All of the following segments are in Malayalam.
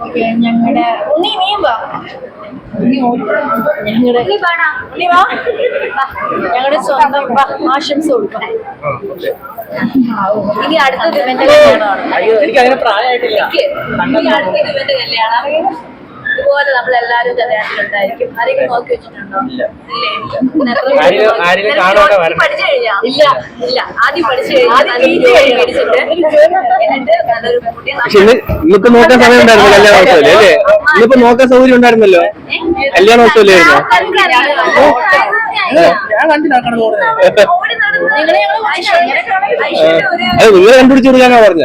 ഓക്കെ ഞങ്ങളുടെ ഉണ്ണി വാ. ഞങ്ങളുടെ വാ. ഞങ്ങളുടെ സ്വന്തം വാ, ആശംസ കൊടുക്കാം. ഇനി അടുത്തത് ഇവന്റെ കല്യാണമാണ്. അയ്യോ എനിക്ക് അങ്ങനെ പ്രായമായിട്ടില്ല ഇനി അടുത്തത് ഇവന്റെ കല്യാണം ഇതുപോലെ നമ്മളെല്ലാരും കല്യാണത്തിലുണ്ടായിരിക്കും. ആരെങ്കിലും നോക്കി വെച്ചിട്ടുണ്ടോ? ഇല്ലേ? പഠിച്ചു കഴിഞ്ഞാ? ഇല്ല ഇല്ല. ആദ്യം പഠിച്ചു കഴിഞ്ഞാൽ പക്ഷെ ഇന്ന് ഇന്നിപ്പോ നോക്കാൻ സമയം ഉണ്ടായിരുന്നു കല്യാണോത്സവല്ലേ അല്ലേ? ഇന്നിപ്പോ നോക്കാൻ സൗകര്യം ഉണ്ടായിരുന്നല്ലോ? ഐശ്വര്യ ഒരു അത് നിങ്ങൾ കണ്ടുപിടിച്ചു കൊടുക്കാനാ പറഞ്ഞ.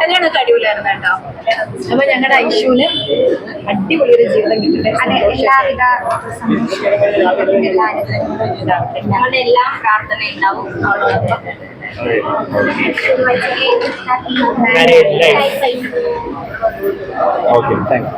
കല്യാണമൊക്കെ അടിപൊളിയായിരുന്നു കേട്ടോ. അപ്പൊ ഞങ്ങളുടെ ഐശുവിന് അടിപൊളി ഒരു ജീവിതം കിട്ടട്ടെ എല്ലാവിധ ഞങ്ങളുടെ എല്ലാ പ്രാർത്ഥന ഉണ്ടാവും. അവളോടൊപ്പം. Okay thank